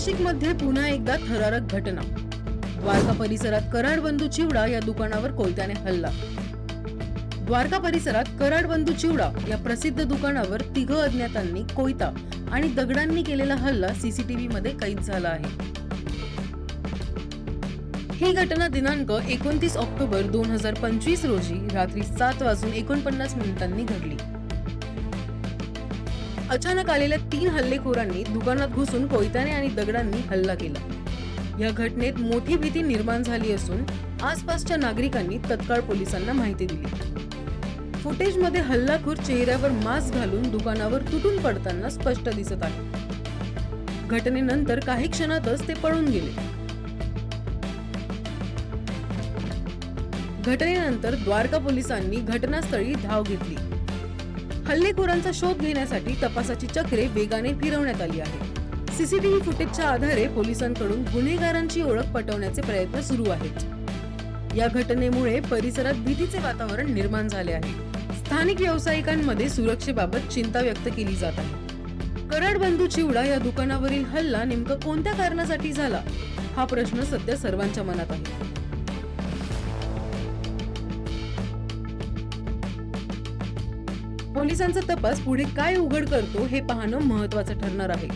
नाशिकमध्ये पुन्हा एकदा थरारक घटना. द्वारका परिसरात कराड बंधू चिवडा या दुकानावर कोयत्याने हल्ला. द्वारका परिसरात कराड बंधू चिवडा या प्रसिद्ध दुकानावर तिघ अज्ञातांनी कोयता आणि दगडांनी केलेला हल्ला सीसीटीव्ही मध्ये कैद झाला आहे. ही घटना दिनांक एकोणतीस ऑक्टोबर दोन हजार पंचवीस रोजी रात्री सात वाजून एकोणपन्नास मिनिटांनी घडली. अचानक आलेल्या तीन हल्लेखोरांनी दुकानात घुसून कोयत्याने आणि दगडांनी हल्ला केला. या घटनेत मोठी भीती निर्माण झाली असून आसपासच्या नागरिकांनी तत्काळ पोलिसांना माहिती दिली. फुटेजमध्ये हल्लाखोर चेहऱ्यावर मास्क घालून दुकानावर तुटून पडताना स्पष्ट दिसत आहे. घटनेनंतर काही क्षणातच ते पळून गेले. घटनेनंतर द्वारका पोलिसांनी घटनास्थळी धाव घेतली. हल्लेखोरांचा शोध घेण्यासाठी तपासाची चक्रे वेगाने फिरवण्यात आली आहे सीसीटीव्ही फुटेजच्या आधारे पोलिसांकडून गुन्हेगारांची ओळख पटवण्याचे प्रयत्न सुरू आहेत. या घटनेमुळे परिसरात भीतीचे वातावरण निर्माण झाले आहे. स्थानिक व्यावसायिकांमध्ये सुरक्षेबाबत चिंता व्यक्त केली जात आहे. कराड बंधू चिवडा या दुकानावरील हल्ला नेमका कोणत्या कारणासाठी झाला? हा प्रश्न सध्या सर्वांच्या मनात आहे. पोलिसांचा तपास पुढे काय उघड करतो हे पाहणं महत्वाचं ठरणार आहे.